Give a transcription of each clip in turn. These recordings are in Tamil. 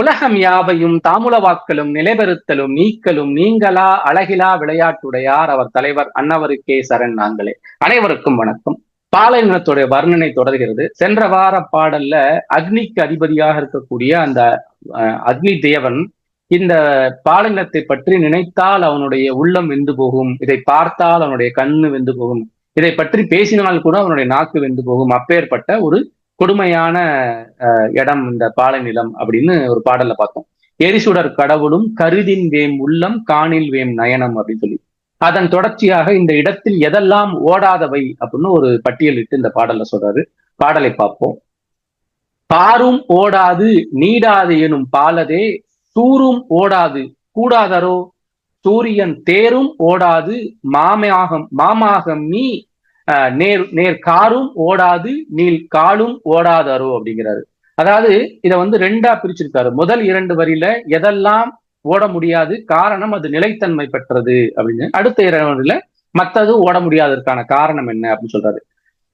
உலகம் யாவையும் தாமுலவாக்கலும் நிலைபெறுத்தலும் நீக்கலும் நீங்களா அழகிலா விளையாட்டுடையார் அவர் தலைவர் அன்னவருக்கே சரண் நாங்களே. அனைவருக்கும் வணக்கம். பாலைநிலத்துடைய வர்ணனை தொடர்கிறது. சென்ற வார பாடல்ல அக்னிக்கு அதிபதியாக இருக்கக்கூடிய அந்த அக்னி தேவன் இந்த பாலைநிலத்தை பற்றி நினைத்தால் அவனுடைய உள்ளம் வெந்து போகும். இதை பார்த்தால் அவனுடைய கண்ணு வெந்து போகும். இதை பற்றி பேசினால் கூட அவனுடைய நாக்கு வெந்து போகும். அப்பேற்பட்ட ஒரு கொடுமையான இடம் இந்த பாலை நிலம் அப்படின்னு ஒரு பாடல்ல பார்த்தோம். எரிசுடர் கடவுளும் கருதின் வேம் உள்ளம் காணில் வேம் நயனம் அப்படின்னு சொல்லி. அதன் தொடர்ச்சியாக இந்த இடத்தில் எதெல்லாம் ஓடாதவை அப்படின்னு ஒரு பட்டியலிட்டு இந்த பாடல்ல சொல்றாரு. பாடலை பார்ப்போம். பாரும் ஓடாது நீடாது எனும் பாலதே சூரும் ஓடாது கூடாதரோ? சூரியன் தேரும் ஓடாது மாமாகம் மாமாகம் நீ நேர் நேர் காரும் ஓடாது நீல் காலும் ஓடாதாரோ அப்படிங்கிறாரு. அதாவது இதை வந்து ரெண்டா பிரிச்சிருக்காரு. முதல் இரண்டு வரியில எதெல்லாம் ஓட முடியாது காரணம் அது நிலைத்தன்மை பெற்றது அப்படின்னு. அடுத்த இரண்டுல மத்தது ஓட முடியாததற்கான காரணம் என்ன அப்படின்னு சொல்றாரு.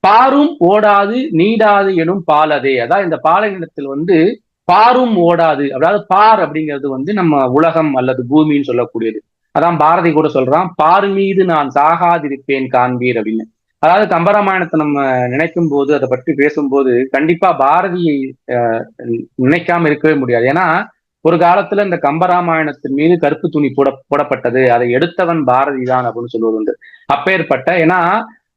பாரும் ஓடாது நீடாது எனும் பாலதே அதாவது இந்த பாலை நிலத்தில் வந்து பாரும் ஓடாது. அதாவது பார் அப்படிங்கிறது வந்து நம்ம உலகம் அல்லது பூமின்னு சொல்லக்கூடியது. அதான் பாரதி கூட சொல்றான் பார் மீது நான் சாகாதிருப்பேன் காண்பீர் அப்படின்னு. அதாவது கம்பராமாயணத்தை நம்ம நினைக்கும் போது அதை பற்றி பேசும்போது கண்டிப்பா பாரதியை நினைக்காம இருக்கவே முடியாது. ஏன்னா ஒரு காலத்துல இந்த கம்பராமாயணத்தின் மீது கருப்பு துணி போட போடப்பட்டது. அதை எடுத்தவன் பாரதி தான் அப்படின்னு சொல்வது உண்டு. அப்பேற்பட்ட ஏன்னா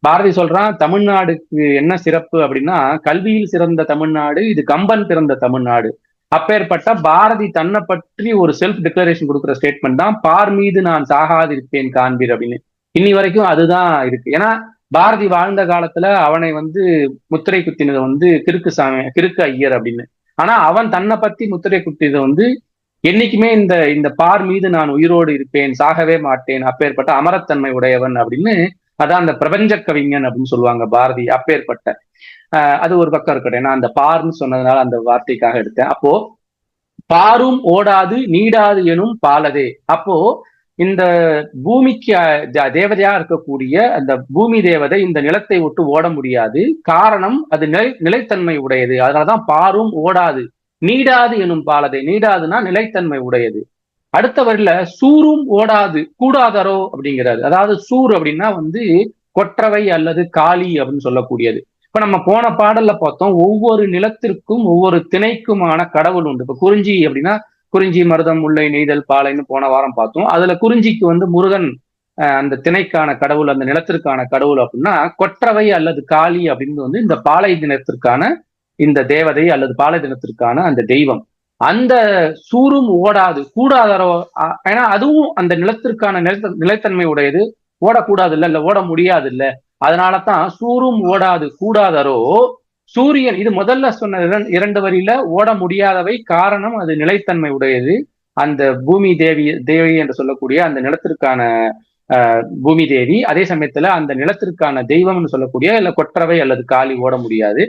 பாரதி சொல்றான் தமிழ்நாடுக்கு என்ன சிறப்பு அப்படின்னா கல்வியில் சிறந்த தமிழ்நாடு இது கம்பன் பிறந்த தமிழ்நாடு. அப்பேற்பட்ட பாரதி தன்னை பற்றி ஒரு செல்ஃப் டிக்ளரேஷன் கொடுக்குற ஸ்டேட்மெண்ட் தான் பார் மீது நான் சாகாதிருப்பேன் காண்பீர் அப்படின்னு. இன்னி வரைக்கும் அதுதான் இருக்கு. ஏன்னா பாரதி வாழ்ந்த காலத்துல அவனை வந்து முத்திரை குத்தினது வந்து கிறுக்கு சாமி கிறுக்கு ஐயர் அப்படின்னு. ஆனா அவன் தன்னை பத்தி முத்திரை குத்தியதை வந்து என்னைக்குமே இந்த இந்த பார் மீது நான் உயிரோடு இருப்பேன் சாகவே மாட்டேன் அப்பேற்பட்ட அமரத்தன்மை உடையவன் அப்படின்னு அதான் அந்த பிரபஞ்ச கவிஞன் அப்படின்னு சொல்லுவாங்க பாரதி அப்பேற்பட்ட. ஆஹ் அது ஒரு பக்கம் இருக்கட்டும். ஏன்னா அந்த பார்ன்னு சொன்னதுனால அந்த வார்த்தைக்காக எடுத்தேன். அப்போ பாரும் ஓடாது நீடாது எனும் பாலதே. அப்போ இந்த பூமிக்கு தேவதையா இருக்கக்கூடிய அந்த பூமி தேவதை இந்த நிலத்தை விட்டு ஓட முடியாது. காரணம் அது நிலை நிலைத்தன்மை உடையது. அதனாலதான் பாரும் ஓடாது. நீடாது எனும் பாலதை நீடாதுன்னா நிலைத்தன்மை உடையது. அடுத்த வரியில சூரும் ஓடாது. கூடாதரோ அப்படிங்கிறாரு. அதாவது சூர் அப்படின்னா வந்து கொற்றவை அல்லது காளி அப்படின்னு சொல்லக்கூடியது. இப்ப நம்ம போன பாடல்ல பார்த்தோம் ஒவ்வொரு நிலத்திற்கும் ஒவ்வொரு திணைக்குமான கடவுள் உண்டு. இப்ப குறிஞ்சி அப்படின்னா குறிஞ்சி மருதம் முல்லை நெய்தல் பாலைன்னு போன வாரம் பார்த்தோம். அதுல குறிஞ்சிக்கு வந்து முருகன் அந்த திணைக்கான கடவுள் அந்த நிலத்திற்கான கடவுள் அப்படின்னா கொற்றவை அல்லது காளி அப்படின்னு வந்து இந்த பாலை தினத்திற்கான இந்த தேவதை அல்லது பாலை தினத்திற்கான அந்த தெய்வம். அந்த சூரும் ஓடாது கூடாதரோ ஏன்னா அதுவும் அந்த நிலத்திற்கான நிலத்த நிலைத்தன்மை உடையது. ஓடக்கூடாது இல்ல இல்லை ஓட முடியாது இல்ல அதனாலதான் சூரும் ஓடாது கூடாதரோ சூரியன் இது முதல்ல சொன்ன இரண்டு வரியில ஓட முடியாதவை காரணம் அது நிலைத்தன்மை உடையது. அந்த பூமி தேவி தேவி என்று சொல்லக்கூடிய அந்த நிலத்திற்கான பூமி தேவி அதே சமயத்துல அந்த நிலத்திற்கான தெய்வம்னு சொல்லக்கூடிய இல்ல கொற்றவை அல்லது காலி ஓட முடியாது.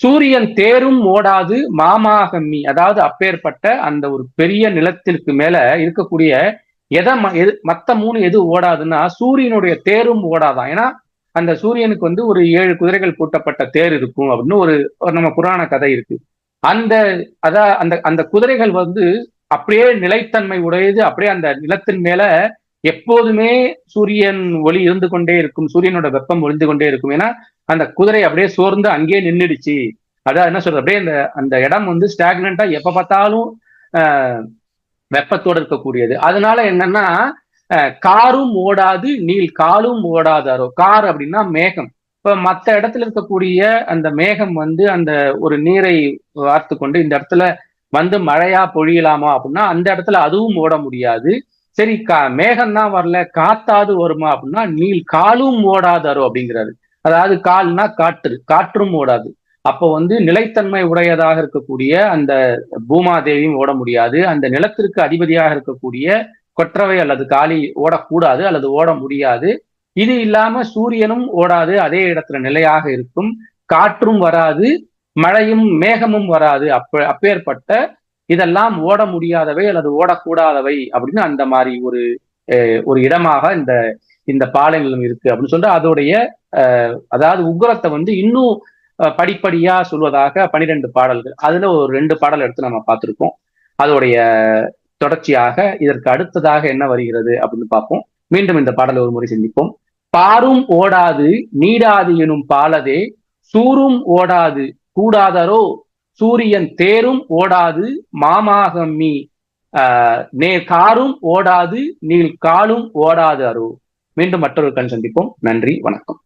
சூரியன் தேரும் ஓடாது மாமாகம்மி அதாவது அப்பேற்பட்ட அந்த ஒரு பெரிய நிலத்திற்கு மேல இருக்கக்கூடிய எதை மத்த மூணு எது ஓடாதுன்னா சூரியனுடைய தேரும் ஓடாதான். ஏன்னா அந்த சூரியனுக்கு வந்து ஒரு ஏழு குதிரைகள் பூட்டப்பட்ட தேர் இருக்கும் அப்படின்னு ஒரு நம்ம புராண கதை இருக்கு. அந்த அதான் அந்த அந்த குதிரைகள் வந்து அப்படியே நிலைத்தன்மை உடையது அப்படியே அந்த நிலத்தின் மேல எப்போதுமே சூரியன் ஒளி இருந்து கொண்டே இருக்கும் சூரியனோட வெப்பம் ஒளிந்து கொண்டே இருக்கும். ஏன்னா அந்த குதிரை அப்படியே சோர்ந்து அங்கேயே நின்றுடுச்சு அதான் என்ன சொல்றது? அப்படியே அந்த அந்த இடம் வந்து ஸ்டாக்னண்டா எப்ப பார்த்தாலும் வெப்பத்தோடு இருக்கக்கூடியது. அதனால என்னன்னா காரும் ஓடாது நீல் காலும் ஓடாதாரோ? கார் அப்படின்னா மேகம். இப்ப மற்ற இடத்துல இருக்கக்கூடிய அந்த மேகம் வந்து அந்த ஒரு நீரை வார்த்து கொண்டு இந்த இடத்துல வந்து மழையா பொழியலாமா அப்படின்னா அந்த இடத்துல அதுவும் ஓட முடியாது. சரி கா மேகம் தான் வரல காத்தாது வருமா அப்படின்னா நீல் காலும் ஓடாதாரோ அப்படிங்கிறாரு. அதாவது கால்னா காற்று காற்றும் ஓடாது. அப்போ வந்து நிலைத்தன்மை உடையதாக இருக்கக்கூடிய அந்த பூமாதேவியும் ஓட முடியாது. அந்த நிலத்திற்கு அதிபதியாக இருக்கக்கூடிய கொற்றவை அல்லது காலி ஓடக்கூடாது அல்லது ஓட முடியாது. இது இல்லாம சூரியனும் ஓடாது அதே இடத்துல நிலையாக இருக்கும். காற்றும் வராது மழையும் மேகமும் வராது. அப்ப அப்பேற்பட்ட இதெல்லாம் ஓட முடியாதவை அல்லது ஓடக்கூடாதவை அப்படின்னு அந்த மாதிரி ஒரு ஒரு இடமாக இந்த இந்த பாலை நிலம் இருக்கு அப்படின்னு சொல்லிட்டு அதோடைய அதாவது உக்ரத்தை வந்து இன்னும் படிப்படியா சொல்வதாக பனிரெண்டு பாடல்கள் அதுல ஒரு ரெண்டு பாடல் எடுத்து நம்ம பார்த்திருக்கோம். அதோடைய தொடர்ச்சியாக இதற்கு அடுத்ததாக என்ன வருகிறது அப்படின்னு பார்ப்போம். மீண்டும் இந்த பாடலை ஒரு முறை சிந்திப்போம். பாரும் ஓடாது நீடாது எனும் பாலதே சூரும் ஓடாது கூடாதரோ சூரியன் தேரும் ஓடாது மாமாகம் மீ நேர் காரும் ஓடாது நீள் காலும் ஓடாது அரோ மீண்டும் மற்றொரு கண் சந்திப்போம். நன்றி வணக்கம்.